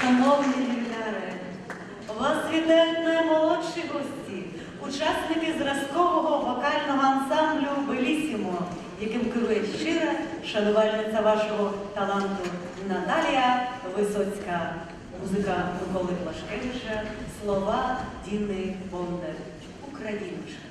Шановні юляри, вас вітають наймолодші гості, учасники зразкового вокального ансамблю Белісімо, яким керує щира шанувальниця вашого таланту Наталія Висоцька. Музика Миколи Плашкевича, слова Діни Бондар. Україночка.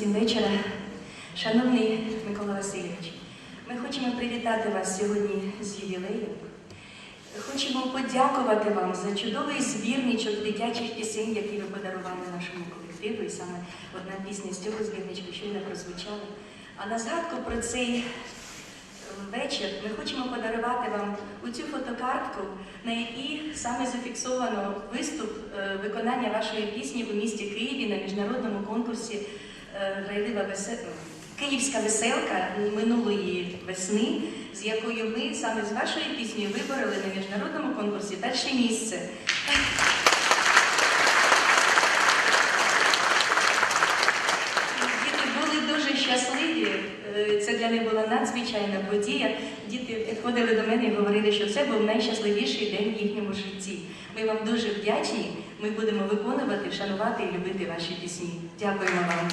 Всім вечора. Шановний Микола Васильович, ми хочемо привітати вас сьогодні з ювілеєм. Хочемо подякувати вам за чудовий збірничок дитячих пісень, які ви подарували нашому колективу. І саме одна пісня з цього збірничка щойно прозвучала. А на згадку про цей вечір ми хочемо подарувати вам оцю фотокартку, на якій саме зафіксовано виступ е, виконання вашої пісні у місті Києві на міжнародному конкурсі е, «Грайлива весе- Київська веселка минулої весни, з якою ми саме з вашою піснею вибороли на міжнародному конкурсі перше місце. Діти були дуже щасливі. Е, Це для них була надзвичайна подія. Діти підходили до мене і говорили, що це був найщасливіший день в їхньому житті. Ми вам дуже вдячні. Ми будемо виконувати, шанувати і любити ваші пісні. Дякуємо вам.